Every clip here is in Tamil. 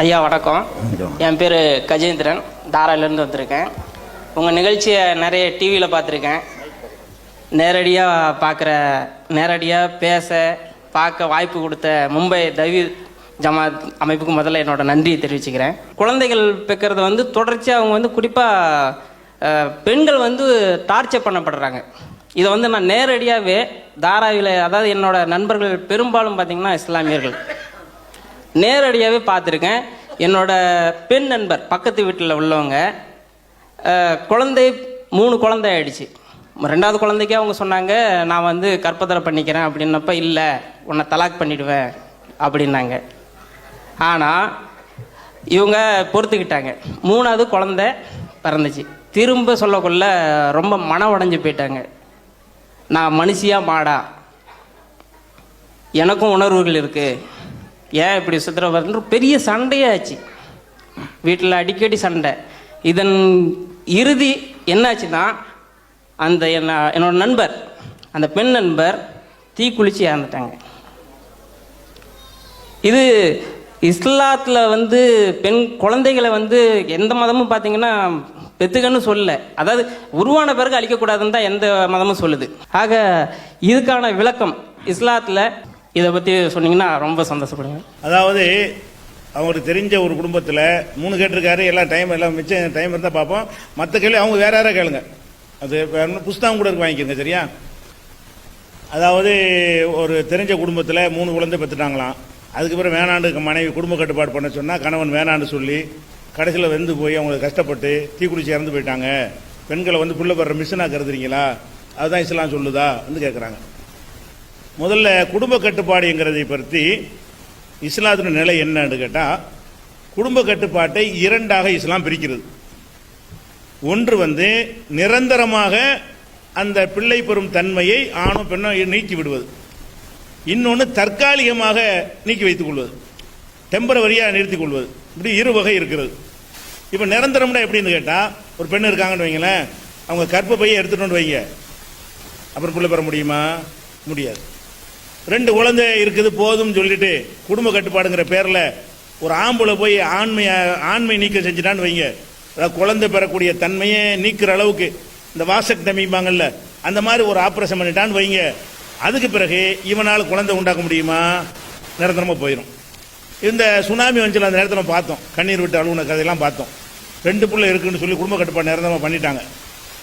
ஐயா வணக்கம். என் பேர் கஜேந்திரன். தாராவிலேருந்து வந்திருக்கேன். உங்கள் நிகழ்ச்சியை நிறைய டிவியில் பார்த்துருக்கேன். நேரடியாக பார்க்குற நேரடியாக பேச பார்க்க வாய்ப்பு கொடுத்த மும்பை தவி ஜமாத் அமைப்புக்கு முதல்ல என்னோட நன்றியை தெரிவிச்சுக்கிறேன். குழந்தைகள் பெக்கிறது வந்து தொடர்ச்சியாக அவங்க வந்து குறிப்பாக பெண்கள் வந்து டார்ச்சர் பண்ணப்படுறாங்க. இதை வந்து நான் நேரடியாகவே தாராவியில் அதாவது என்னோட நண்பர்கள் பெரும்பாலும் பார்த்திங்கன்னா இஸ்லாமியர்கள். நேரடியாகவே பார்த்துருக்கேன். என்னோட பெண் நண்பர் பக்கத்து வீட்டில் உள்ளவங்க குழந்தை மூணு குழந்தை ஆயிடுச்சு. ரெண்டாவது குழந்தைக்கே அவங்க சொன்னாங்க நான் வந்து கற்பதரை பண்ணிக்கிறேன். அப்படின்னப்ப இல்லை உன்னை தலாக் பண்ணிடுவேன். அப்படின்னாங்க. ஆனால் இவங்க பொறுத்துக்கிட்டாங்க. மூணாவது குழந்தை பிறந்துச்சு. திரும்ப சொல்லக்குள்ள ரொம்ப மன உடைஞ்சு போயிட்டாங்க. நான் மனுஷியாக மாடா? எனக்கும் உணர்வுகள் இருக்குது ஏன் இப்படி சுத்துற பெரிய சண்டையே ஆச்சு வீட்டில் அடிக்கடி சண்டை. இதன் இறுதி என்னாச்சுன்னா அந்த என்ன என்னோட நண்பர் அந்த பெண் நண்பர் தீக்குளிச்சு இறந்துட்டாங்க. இது இஸ்லாத்தில் வந்து பெண் குழந்தைகளை வந்து எந்த மதமும் பார்த்தீங்கன்னா பெத்துக்கன்னு சொல்லல. அதாவது உருவான பிறகு அழிக்கக்கூடாதுன்னு தான் எந்த மதமும் சொல்லுது. ஆக இதுக்கான விளக்கம் இஸ்லாத்தில் இதை பற்றி சொன்னீங்கன்னா ரொம்ப சந்தோஷப்படுவேன் அதாவது அவங்களுக்கு தெரிஞ்ச ஒரு குடும்பத்தில் மூணு கேட்டிருக்காரு எல்லாம் டைம் எல்லாம் மிச்சம் டைம் இருந்தால் பார்ப்போம். மற்ற கேள்வி அவங்க வேற யாராவது கேளுங்க. அது வேற புஸ்தகம் கூட இருக்கு வாங்கிக்கோங்க சரியா? அதாவது ஒரு தெரிஞ்ச குடும்பத்தில் மூணு குழந்தை பெற்றுட்டாங்களாம் அதுக்கப்புறம் வேணாண்டு மனைவி குடும்ப கட்டுப்பாடு பண்ண சொன்னால் கணவன் வேணான்னு சொல்லி கடைசியில் வெந்து போய் அவங்களுக்கு கஷ்டப்பட்டு தீக்குளிச்சு இறந்து போயிட்டாங்க. பெண்களை வந்து புள்ள பெற மிஷனாக கருதுறீங்களா? அதுதான் இஸ்லாம் சொல்லுதா? வந்து கேட்குறாங்க முதல்ல குடும்ப கட்டுப்பாடுங்கிறதை பற்றி இஸ்லாத்தின் நிலை என்னன்னு கேட்டால் குடும்ப கட்டுப்பாட்டை இரண்டாக இஸ்லாம் பிரிக்கிறது. ஒன்று வந்து நிரந்தரமாக அந்த பிள்ளை பெறும் தன்மையை ஆணும் பெண்ணும் நீக்கி விடுவது. இன்னொன்று தற்காலிகமாக நீக்கி வைத்துக் கொள்வது. டெம்பரவரியாக நிறுத்திக் கொள்வது. இப்படி இரு வகை இருக்கிறது. இப்போ நிரந்தரம்னா எப்படின்னு கேட்டால் ஒரு பெண் இருக்காங்கன்னு வைங்களேன் அவங்க கற்ப பையை எடுத்துட்டு வந்து வைங்க. அப்புறம் பிள்ளை பெற முடியுமா? முடியாது. ரெண்டு குழந்தை இருக்குது போதும்னு சொல்லிட்டு குடும்ப கட்டுப்பாடுங்கிற பேரில் ஒரு ஆம்பளை போய் ஆண்மை ஆண்மை நீக்கம் செஞ்சுட்டான்னு வைங்க. அதாவது குழந்தை பெறக்கூடிய தன்மையை நீக்கிற அளவுக்கு இந்த வாசக் தமிப்பாங்கல்ல அந்த மாதிரி ஒரு ஆப்ரேஷன் பண்ணிட்டான்னு வைங்க. அதுக்கு பிறகு இவனால் குழந்தை உண்டாக்க முடியுமா? நிரந்தரமாக போயிடும் இந்த சுனாமி வந்துச்சு அந்த நேரத்தில் பார்த்தோம். கண்ணீர் விட்டு அழுகுன கதையெல்லாம் பார்த்தோம். ரெண்டு பிள்ளை இருக்குன்னு சொல்லி குடும்ப கட்டுப்பாடு நிரந்தரமாக பண்ணிட்டாங்க.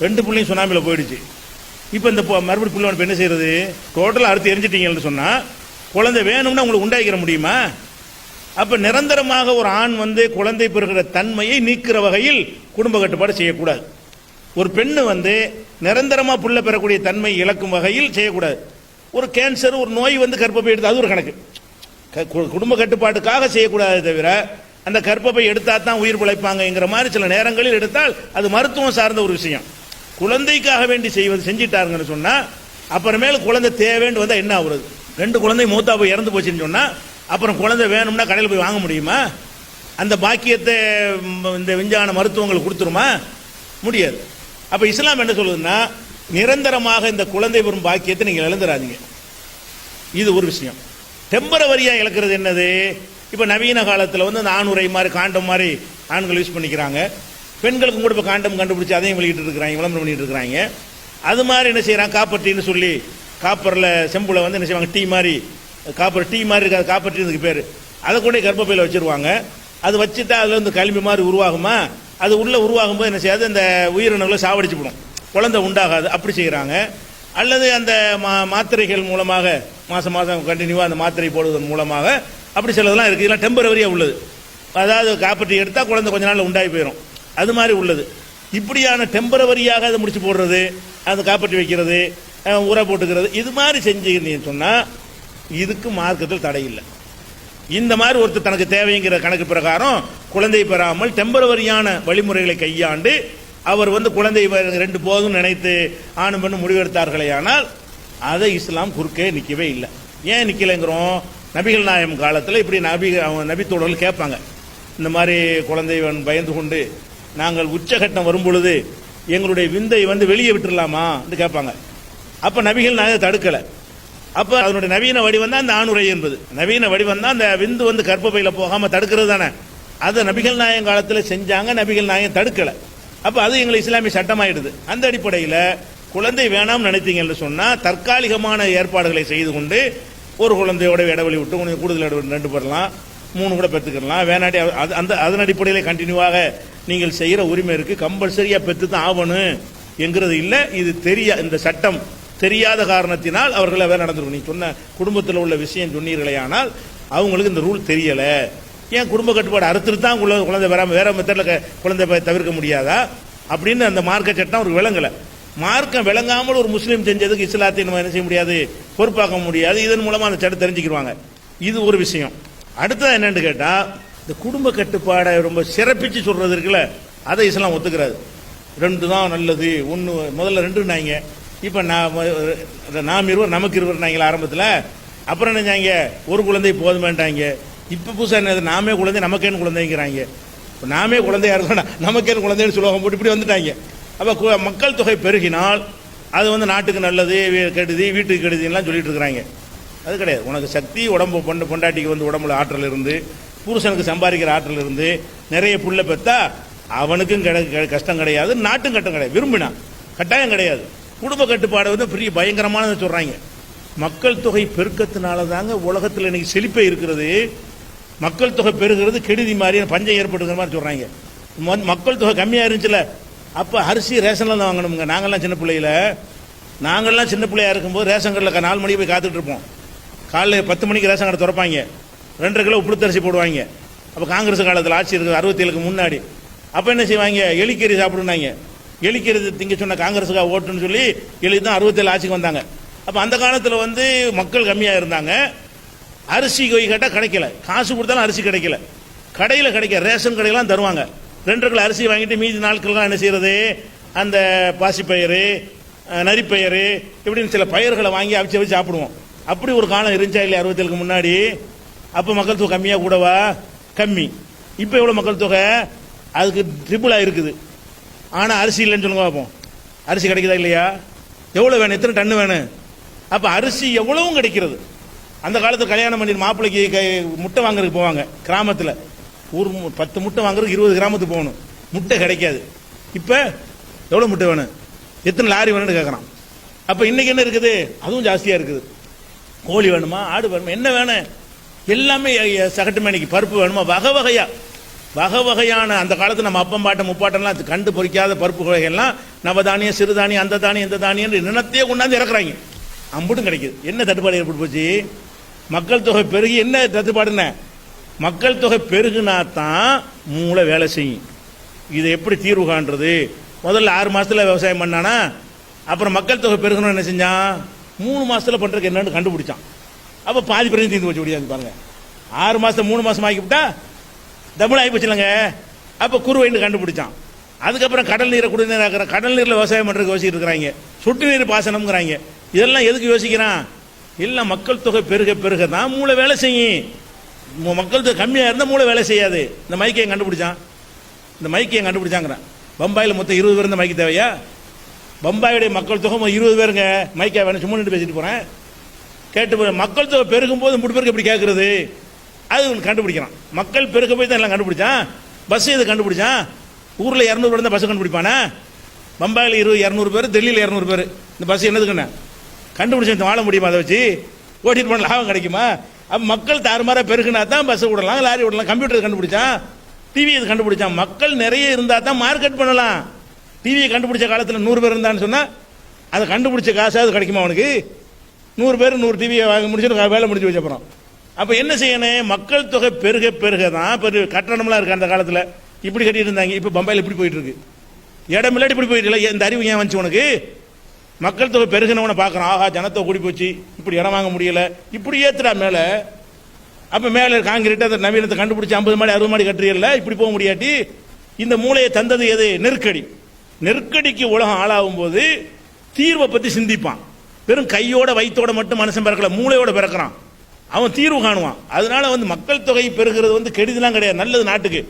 ரெண்டு பிள்ளையும் சுனாமியில் போயிடுச்சு. இப்போ இந்த மறுபடி மறுபடியும் பிள்ளை என்ன செய்யறது டோட்டலாக அறுத்து எரிஞ்சிட்டீங்கன்னு சொன்னால் குழந்தை வேணும்னா உங்களுக்கு உண்டாக்கிற முடியுமா? அப்போ நிரந்தரமாக ஒரு ஆண் வந்து குழந்தை பெறுகிற தன்மையை நீக்கிற வகையில் குடும்ப கட்டுப்பாடு செய்யக்கூடாது. ஒரு பெண்ணு வந்து நிரந்தரமாக புள்ள பெறக்கூடிய தன்மை இழக்கும் வகையில் செய்யக்கூடாது. ஒரு கேன்சர் ஒரு நோய் வந்து கற்பப்பை எடுத்து அது ஒரு கணக்கு. க- கு- குடும்ப கட்டுப்பாட்டுக்காக செய்யக்கூடாது தவிர அந்த கற்பப்பை எடுத்தா தான் உயிர் பிழைப்பாங்கங்கிற மாதிரி சில நேரங்களில் எடுத்தால் அது மருத்துவம் சார்ந்த ஒரு விஷயம். குழந்தைக்காக வேண்டி செய்வது செஞ்சிட்டாருங்கன்னு சொன்னா அப்புறமேல குழந்தை தேவைன்னு வந்தா என்ன ஆகுறது ரெண்டு குழந்தை மூத்தா போய் இறந்து போச்சுன்னு சொன்னா அப்புறம் குழந்தை வேணும்னா கடையில் போய் வாங்க முடியுமா? அந்த பாக்கியத்தை இந்த விஞ்ஞான மருத்துவங்கள் கொடுத்துருமா? முடியாது. அப்ப இஸ்லாம் என்ன சொல்லுதுன்னா நிரந்தரமாக இந்த குழந்தை பெறும் பாக்கியத்தை நீங்க இழந்துடாதீங்க இது ஒரு விஷயம். டெம்பரவரியா இழக்கிறது என்னது? இப்ப நவீன காலத்துல வந்து இந்த ஆணுரை மாதிரி காண்டம் மாதிரி ஆண்கள் யூஸ் பண்ணிக்கிறாங்க. பெண்களுக்கும் கூட இப்போ காண்டம் கண்டுபிடிச்சி அதையும் வெளியிட்டு இருக்கிறாங்க விளம்பரம் பண்ணிட்டு இருக்கிறாங்க. அது மாதிரி என்ன செய்கிறாங்க காப்பர் டீன்னு சொல்லி காப்பரில் செம்புல வந்து என்ன செய்வாங்க? டீ மாதிரி காப்பர் டீ மாதிரி இருக்காது காப்பர் பேர். அதை கூட கர்ப்பப்பையில் வச்சிருவாங்க. அது வச்சுட்டா அதில் வந்து கல்வி மாதிரி உருவாகுமா? அது உள்ளே உருவாகும்போது என்ன செய்யாது? அந்த உயிரினங்களை சாவடிச்சு விடும் குழந்தை உண்டாகாது. அப்படி செய்கிறாங்க அல்லது அந்த மா மாத்திரைகள் மூலமாக மாதம் மாதம் கண்டினியூவாக அந்த மாத்திரை போடுவதன் மூலமாக அப்படி சிலதெல்லாம் இருக்குது இதெல்லாம் டெம்பரவரியாக உள்ளது. அதாவது காப்பீட்டு எடுத்தால் குழந்தை கொஞ்ச நாளில் உண்டாகி போயிடும் அது மாதிரி உள்ளது. இப்படியான டெம்பரவரியாக அதை முடிச்சு போடுறது அதை காப்பாற்றி வைக்கிறது அஹ், உரை போட்டுக்கிறது இது மாதிரி செஞ்சீங்கன்னு சொன்னால் இதுக்கு மார்க்கத்தில் தடை இல்லை. இந்த மாதிரி ஒருத்தர் தனக்கு தேவைங்கிற கணக்கு பிரகாரம் குழந்தை பெறாமல் டெம்பரவரியான வழிமுறைகளை கையாண்டு அவர் வந்து குழந்தை ரெண்டு போதும் நினைத்து ஆணும் பெண்ணும் முடிவெடுத்தார்களே ஆனால் அதை இஸ்லாம் குறுக்கே நிற்கவே இல்லை. ஏன் நிற்கலைங்கிறோம் நபிகள் நாயம் காலத்தில் இப்படி நபி அவங்க நபித்தோழர்கள் கேட்பாங்க. இந்த மாதிரி குழந்தை பயந்து கொண்டு நாங்கள் உச்சகட்டம் வரும்பொழுது எங்களுடைய விந்தை வந்து வெளியே விட்டுறலாமா கேட்பாங்க. அப்ப நபிகள் நாயகம் தடுக்கலை. அப்ப அதனுடைய நவீன வடிவம் தான் அந்த ஆணுரை என்பது. நவீன வடிவம் தான் அந்த விந்து வந்து கர்ப்பப்பையில போகாம தடுக்கிறது தானே. அதை நபிகள் நாயகம் காலத்தில் செஞ்சாங்க நபிகள் நாயகம் தடுக்கல. அப்ப அது எங்களை இஸ்லாமிய சட்டமாயிடுது. அந்த அடிப்படையில் குழந்தை வேணாம்னு நினைத்தீங்கன்னு சொன்னா தற்காலிகமான ஏற்பாடுகளை செய்து கொண்டு ஒரு குழந்தையோட இடைவெளி விட்டு கொஞ்சம் கூடுதல் இடைவெளி ரெண்டு பெறலாம் மூணு கூட பெற்றுக்கலாம் வேணாடி அது அந்த அதன் அடிப்படையில் கண்டினியூவாக நீங்கள் செய்கிற உரிமை இருக்கு கம்பல்சரியா பெற்று தான் ஆகணும் என்கிறது இல்லை. இது தெரிய இந்த சட்டம் தெரியாத காரணத்தினால் அவர்கள் வேற நடந்திருக்கும். நீ சொன்ன குடும்பத்தில் உள்ள விஷயம் சொன்னீர்களே ஆனால் அவங்களுக்கு இந்த ரூல் தெரியல. ஏன் குடும்ப கட்டுப்பாடு அறுத்துட்டு தான் குழந்தை குழந்தை வராம வேற மெத்தடில் குழந்தை தவிர்க்க முடியாதா? அப்படின்னு அந்த மார்க்க சட்டம் அவருக்கு விளங்கலை. மார்க்கம் விளங்காமல் ஒரு முஸ்லீம் செஞ்சதுக்கு இஸ்லாத்தை நம்ம என்ன செய்ய முடியாது? பொறுப்பாக்க முடியாது. இதன் மூலமாக அந்த சட்டம் தெரிஞ்சுக்கிடுவாங்க. இது ஒரு விஷயம். அடுத்தது என்னன்னு கேட்டால் இந்த குடும்ப கட்டுப்பாடை ரொம்ப சிறப்பிச்சு சொல்றது இருக்குல்ல அதை இஸ்லாம் ஒத்துக்கிறாது ரெண்டு தான் நல்லது. ஒன்று முதல்ல ரெண்டுனாங்க இப்போ நான் நாம் இருவர் நமக்கு இருவர்னாங்களா ஆரம்பத்தில். அப்புறம் என்னஞ்சாங்க ஒரு குழந்தை போதுமேன்ட்டாங்க. இப்போ புதுசாக என்னது? நாமே குழந்தை நமக்கேன்னு குழந்தைங்கிறாங்க. இப்போ நாமே குழந்தையா இருக்கணும் நமக்கேன்னு குழந்தைன்னு சொல்லுவாங்க. போட்டு இப்படி வந்துட்டாங்க. அப்போ மக்கள் தொகை பெருகினால் அது வந்து நாட்டுக்கு நல்லது வீ- கெடுதி வீட்டுக்கு கெடுதின்லாம் சொல்லிட்டு இருக்கிறாங்க. அது கிடையாது. உனக்கு சக்தி உடம்பு பொண்ணு பொண்டாட்டிக்கு வந்து உடம்புல ஆற்றல் இருந்து புருஷனுக்கு சம்பாதிக்கிற ஆற்றல் இருந்து நிறைய புள்ள பெற்றா அவனுக்கும் கிடை கஷ்டம் கிடையாது நாட்டும் கட்டம் கிடையாது. விரும்பினா. கட்டாயம் கிடையாது. குடும்ப கட்டுப்பாடு வந்து பெரிய பயங்கரமானது சொல்கிறாங்க மக்கள் தொகை பெருக்கத்தினால தாங்க உலகத்தில் இன்னைக்கு செழிப்பே இருக்கிறது. மக்கள் தொகை பெருகிறது கெடுதி மாதிரி பஞ்சம் ஏற்பட்டுங்கிற மாதிரி சொல்கிறாங்க மக்கள் தொகை கம்மியாக இருந்துச்சுல. அப்போ அரிசி ரேஷன்லாம் தான் வாங்கணுங்க நாங்கள்லாம் சின்ன பிள்ளையில். நாங்கள்லாம் சின்ன பிள்ளையா இருக்கும்போது ரேஷன் கடையில் நாலு மணிக்கு போய் காத்துட்ருப்போம் இருப்போம். பத்து மணிக்கு ரேஷன் கடை திறப்பாங்க. ரெண்டரை கிலோ உப்புத்தரிசி போடுவாங்க. அப்போ காங்கிரஸ் காலத்தில் ஆட்சி இருக்குது அறுபத்தேழுக்கு முன்னாடி. அப்போ என்ன செய்வாங்க? எலிக்கறி சாப்பிடுனாங்க. எலிக்கறி திங்க சொன்ன காங்கிரஸுக்காக ஓட்டுன்னு சொல்லி எலி தான் அறுபத்தேழு ஆட்சிக்கு வந்தாங்க. அப்போ அந்த காலத்தில் வந்து மக்கள் கம்மியாக இருந்தாங்க. அரிசி கொய் கேட்டால் கிடைக்கல. காசு கொடுத்தாலும் அரிசி கிடைக்கல. கடையில் கிடைக்க ரேஷன் கடையெல்லாம் தருவாங்க. ரெண்டு கிலோ அரிசி வாங்கிட்டு மீதி நாட்கள்லாம் என்ன செய்யறது? அந்த பாசிப்பயிறு நரிப்பயிறு இப்படின்னு சில பயிர்களை வாங்கி அவிச்சு வச்சு சாப்பிடுவோம். அப்படி ஒரு காலம் இருந்துச்சா இல்லையா? அறுபத்தேழுக்கு முன்னாடி. அப்போ மக்கள் தொகை கம்மியாக கூடவா? கம்மி. இப்போ எவ்வளோ மக்கள் தொகை? அதுக்கு ட்ரிபிளாக இருக்குது. ஆனால் அரிசி இல்லைன்னு சொல்லுங்க பார்ப்போம் அரிசி கிடைக்குதா இல்லையா? எவ்வளோ வேணும்? எத்தனை டன்னு வேணும்? அப்போ அரிசி எவ்வளவும் கிடைக்கிறது. அந்த காலத்தில் கல்யாணம் பண்ணி மாப்பிள்ளைக்கு முட்டை வாங்குறதுக்கு போவாங்க கிராமத்தில். ஒரு மு- பத்து முட்டை வாங்குறதுக்கு இருபது கிராமத்துக்கு போகணும். முட்டை கிடைக்காது. இப்போ எவ்வளோ முட்டை வேணும்? எத்தனை லாரி வேணும்னு கேட்குறான் அப்போ இன்னைக்கு என்ன இருக்குது? அதுவும் ஜாஸ்தியாக இருக்குது. கோழி வேணுமா? ஆடு வேணுமா? என்ன வேணும்? எல்லாமே சகட்டு மேனிக்கு பருப்பு வேணுமா? வகை வகையாக வகை வகையான அந்த காலத்தில் நம்ம அப்பம் பாட்டம் முப்பாட்டம்லாம் அது கண்டு பொறிக்காத பருப்பு வகைகள்லாம் நவதானியம் சிறுதானியம் அந்த தானியம் இந்த தானியம் நினத்தையே கொண்டாந்து இறக்குறாங்க. அம்புட்டும் கிடைக்குது. என்ன தட்டுப்பாடு ஏற்பட்டு போச்சு? மக்கள் தொகை பெருகி என்ன தட்டுப்பாடுன்னு? மக்கள் தொகை பெருகுனா தான் மூளை வேலை செய்யும். இதை எப்படி தீர்வு காண்றது? முதல்ல ஆறு மாதத்தில் விவசாயம் பண்ணானா? அப்புறம் மக்கள் தொகை பெருகணும் என்ன செஞ்சான்? மூணு மாதத்தில் பண்ணுறதுக்கு என்னன்னு கண்டுபிடிச்சான். அப்ப பாதி பிரச்சனை தீர்ந்து போச்சு முடியாது பாருங்க. ஆறு மாசம் மூணு மாசம் ஆகிவிட்டா டபுள் ஆகி போச்சுலங்க. அப்ப குறுவைன்னு கண்டுபிடிச்சான். அதுக்கப்புறம் கடல் நீரை குடிநீர் கடல் நீர்ல விவசாயம் பண்றதுக்கு யோசிச்சுட்டு இருக்கிறாங்க. சொட்டு நீர் பாசனம்ங்கிறாங்க. இதெல்லாம் எதுக்கு யோசிக்கிறான்? எல்லாம் மக்கள் தொகை பெருக பெருக தான் மூளை வேலை செய்யும். மக்கள் தொகை கம்மியா இருந்தா மூளை வேலை செய்யாது. இந்த மைக்கை கண்டுபிடிச்சான்? இந்த மைக்கையும் கண்டுபிடிச்சாங்கிறான். பம்பாயில் மொத்தம் இருபது பேர் இந்த மைக்கு தேவையா? பம்பாயுடைய மக்கள் தொகை இருபது பேருங்க. மைக்கா வேணும் சும்மா நின்று பேசிட்டு போறேன். கேட்டு மக்கள் தொகை பெருகும் போது முடி பேருக்கு எப்படி கேட்கறது அது ஒண்ணு கண்டுபிடிக்கிறான். மக்கள் பெருக போய் தான் எல்லாம் கண்டுபிடிச்சான். பஸ் இது கண்டுபிடிச்சான். ஊரில் இரநூறு பேர் தான் பஸ் கண்டுபிடிப்பானே? பம்பாயில் இருபது இரநூறு பேர் டெல்லியில் இரநூறு பேர். இந்த பஸ் என்னதுக்குண்ணே கண்டுபிடிச்சு வாழ முடியுமா அதை வச்சு? ஓட்டிட்டு போன லாபம் கிடைக்குமா? அப்போ மக்கள் தாறுமாறாக பெருகுனா தான் பஸ் விடலாம் லாரி விடலாம். கம்ப்யூட்டர் கண்டுபிடிச்சான். டிவி இது கண்டுபிடிச்சான். மக்கள் நிறைய இருந்தால் தான் மார்க்கெட் பண்ணலாம். டிவியை கண்டுபிடிச்ச காலத்தில் நூறு பேர் இருந்தான்னு சொன்னால் அதை கண்டுபிடிச்ச காசாவது கிடைக்குமா அவனுக்கு? நூறு பேர் நூறு டிவியை வாங்கி முடிச்சுட்டு வேலை முடிஞ்சு வச்சப்பறம் அப்போ என்ன செய்யணும்? மக்கள் தொகை பெருக பெருக தான் இப்போ கட்டணம்லாம் இருக்கு அந்த காலத்தில். இப்படி கட்டிட்டு இருந்தாங்க. இப்போ பம்பாயில் இப்படி போயிட்டு இருக்கு. இடம் இல்லாட்டி இப்படி போயிட்டு இல்லை. இந்த அறிவு ஏன் வந்துச்சு உனக்கு? மக்கள் தொகை பெருகினவனை பார்க்குறான் ஆஹா ஜனத்தை கூடி போச்சு. இப்படி இடம் வாங்க முடியல. இப்படி ஏத்துறா மேலே. அப்போ மேலே காங்கிரீட் அந்த நவீனத்தை கண்டுபிடிச்சி ஐம்பது மாடி அறுபது மாடி கட்டுறீல்ல இப்படி போக முடியாட்டி இந்த மூளையை தந்தது எது? நெருக்கடி. நெருக்கடிக்கு உலகம் ஆளாகும் போது தீர்வை பற்றி சிந்திப்பான். வெறும் கையோட வயிற்றோட மட்டும் மனுஷன் பிறக்கல மூளையோட பிறக்கிறான். அவன் தீர்வு காணுவான். அதனால வந்து மக்கள் தொகை பெருகிறது வந்து கெடுதலாம் கிடையாது. நல்லது நாட்டுக்கு.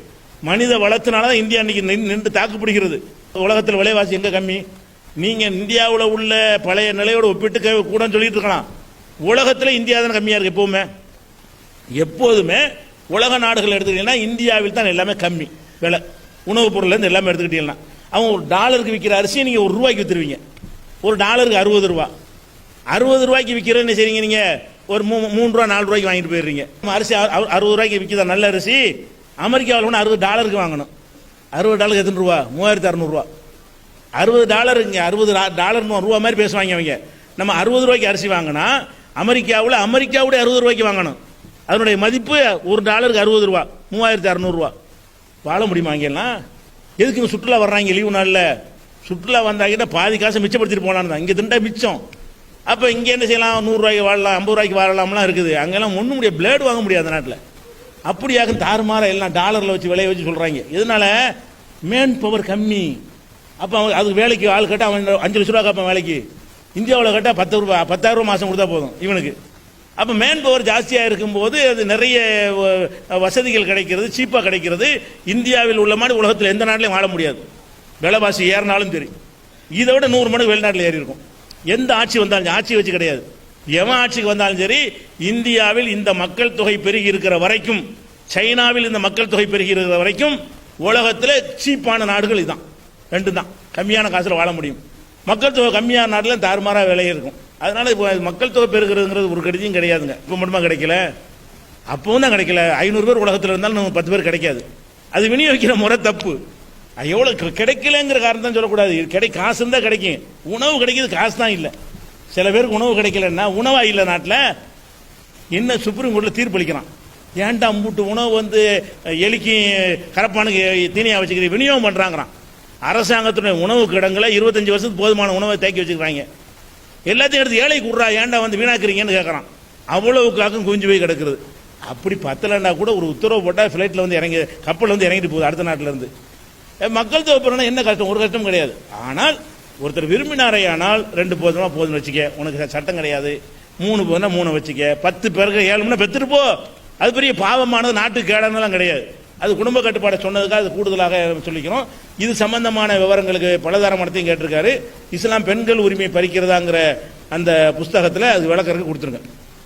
மனித வளத்தினால தான் இந்தியா இன்னைக்கு நின்று தாக்கு பிடிக்கிறது. உலகத்தில் விலைவாசி எங்கே கம்மி? நீங்கள் இந்தியாவில் உள்ள பழைய நிலையோடு ஒப்பிட்டு கூடன்னு கூட சொல்லிட்டு இருக்கலாம். உலகத்தில் இந்தியா தான் கம்மியாக இருக்குது எப்பவுமே. எப்போதுமே உலக நாடுகள் எடுத்துக்கிட்டீங்கன்னா இந்தியாவில் தான் எல்லாமே கம்மி. விலை. உணவுப் பொருள்லேருந்து எல்லாமே எடுத்துக்கிட்டீங்கன்னா. அவங்க ஒரு டாலருக்கு விற்கிற அரிசியை நீங்கள் ஒரு ரூபாய்க்கு விற்றுருவீங்க ஒரு டாலருக்கு அறுபது ரூபா. அறுபது ரூபாய்க்கு விற்கிறேன்னு சரிங்க நீங்க. ஒரு மூ மூணு ரூபா நாலு ரூபாய்க்கு வாங்கிட்டு போயிடுறீங்க. அரிசி அறுபது ரூபாய்க்கு விற்கிதா நல்ல அரிசி. அமெரிக்காவில் ஒன்று அறுபது டாலருக்கு வாங்கணும். அறுபது டாலருக்கு எத்தனை ரூபா? மூவாயிரத்தி அறநூறுவா அறுபது டாலர் இங்கே அறுபது டாலர் ரூபா மாதிரி பேசுவாங்க அவங்க. நம்ம அறுபது ரூபாய்க்கு அரிசி வாங்கினா அமெரிக்காவில் அமெரிக்காவுடைய அறுபது ரூபாய்க்கு வாங்கணும். அதனுடைய மதிப்பு ஒரு டாலருக்கு அறுபது ரூபா மூவாயிரத்தி அறநூறுவா வாழ முடியுமா இங்கெல்லாம் எதுக்கு சுற்றுலா வர்றாங்க லீவு நாளில்? சுற்றுலா வந்தாங்கன்னா பாதி காசை மிச்சப்படுத்திட்டு போனான்னு தான். இங்கே திண்டா மிச்சம். அப்போ இங்கே என்ன செய்யலாம்? நூறுரூவாய்க்கு வாழலாம் ஐம்பது ரூபாய்க்கு வாழலாம்லாம் இருக்குது. அங்கெல்லாம் ஒன்றும் முடியாது. பிளேடு வாங்க முடியாது அந்த நாட்டில். அப்படியாக தாறுமாற எல்லாம் டாலரில் வச்சு விலையை வச்சு சொல்கிறாங்க இதனால மேன் பவர் கம்மி. அப்போ அவன் அதுக்கு வேலைக்கு ஆள் கேட்டால் அவன் அஞ்சு லட்ச ரூபா கேட்பான் வேலைக்கு. இந்தியாவில் கேட்டால் பத்து ரூபா பத்தாயிரம் ரூபா மாதம் கொடுத்தா போதும் இவனுக்கு. அப்போ மேன் பவர் ஜாஸ்தியாக இருக்கும்போது அது நிறைய வசதிகள் கிடைக்கிறது சீப்பாக கிடைக்கிறது. இந்தியாவில் உள்ள மாதிரி உலகத்தில் எந்த நாட்டிலையும் வாழ முடியாது. விலைவாசி ஏறினாலும் சரி. இதை விட நூறு மடங்கு வெளிநாட்டில் ஏறி இருக்கும் எந்த ஆட்சி வந்தாலும் ஆட்சி வச்சு கிடையாது. எவன் ஆட்சிக்கு வந்தாலும் சரி இந்தியாவில் இந்த மக்கள் தொகை பெருகி இருக்கிற வரைக்கும் சைனாவில் இந்த மக்கள் தொகை பெருகி இருக்கிற வரைக்கும் உலகத்தில் சீப்பான நாடுகள் இதுதான். ரெண்டு தான் கம்மியான காசில் வாழ முடியும். மக்கள் தொகை கம்மியான நாட்டில் தாறுமாறாக விலை இருக்கும். அதனால இப்போ மக்கள் தொகை பெருகிறதுங்கிறது ஒரு கடிதம் கிடையாதுங்க. இப்போ மட்டுமா கிடைக்கல? அப்பவும் தான் கிடைக்கல. ஐநூறு பேர் உலகத்தில் இருந்தாலும் நம்ம பத்து பேர் கிடைக்காது. அது விநியோகிக்கிற முறை தப்பு. எவ்வளோ கிடைக்கலங்கிற காரணம் தான் சொல்லக்கூடாது. இது கிடை காசு இருந்தால் கிடைக்கும். உணவு கிடைக்கிது காசு தான் இல்லை. சில பேருக்கு உணவு கிடைக்கலன்னா உணவா இல்லை நாட்டில். என்ன சுப்ரீம் கோர்ட்டில் தீர்ப்பளிக்கிறான். ஏன்டா மூட்டு உணவு வந்து எலிக்கு கரப்பானுக்கு தீனியாக வச்சுக்கிற விநியோகம் பண்ணுறாங்கிறான் அரசாங்கத்துடைய உணவு கிடங்களை இருபத்தஞ்சி வருஷத்துக்கு போதுமான உணவை தேக்கி வச்சுக்கிறாங்க. எல்லாத்தையும் எடுத்து ஏழை குடுறா ஏன்டா வந்து வீணாக்குறீங்கன்னு கேட்குறான் அவ்வளவுக்காகவும் குஞ்சு போய் கிடக்கிறது. அப்படி பத்தலைன்னா கூட ஒரு உத்தரவு போட்டால் ஃப்ளைட்டில் வந்து இறங்கி கப்பல் வந்து இறங்கிட்டு போகுது அடுத்த நாட்டிலேருந்து மக்கள் தொகை பெறணும் என்ன கஷ்டம்? ஒரு கஷ்டம் கிடையாது. ஆனால் ஒருத்தர் விரும்பினாரே ஆனால் ரெண்டு போதுமா போதும்னு வச்சுக்க. உனக்கு சட்டம் கிடையாது. மூணு போதுனா மூணு வச்சுக்க. பத்து பேருக்கு ஏழு மணி பெற்றுட்டு போ. அது பெரிய பாவமானது நாட்டுக்கு கேடானலாம் கிடையாது. அது குடும்ப கட்டுப்பாடை சொன்னதுக்காக அது கூடுதலாக சொல்லிக்கிறோம். இது சம்பந்தமான விவரங்களுக்கு பலதார மடத்தையும் கேட்டிருக்காரு. இஸ்லாம் பெண்கள் உரிமை பறிக்கிறதாங்கிற அந்த புஸ்தகத்தில் அது விளக்கறக்கு கொடுத்துருங்க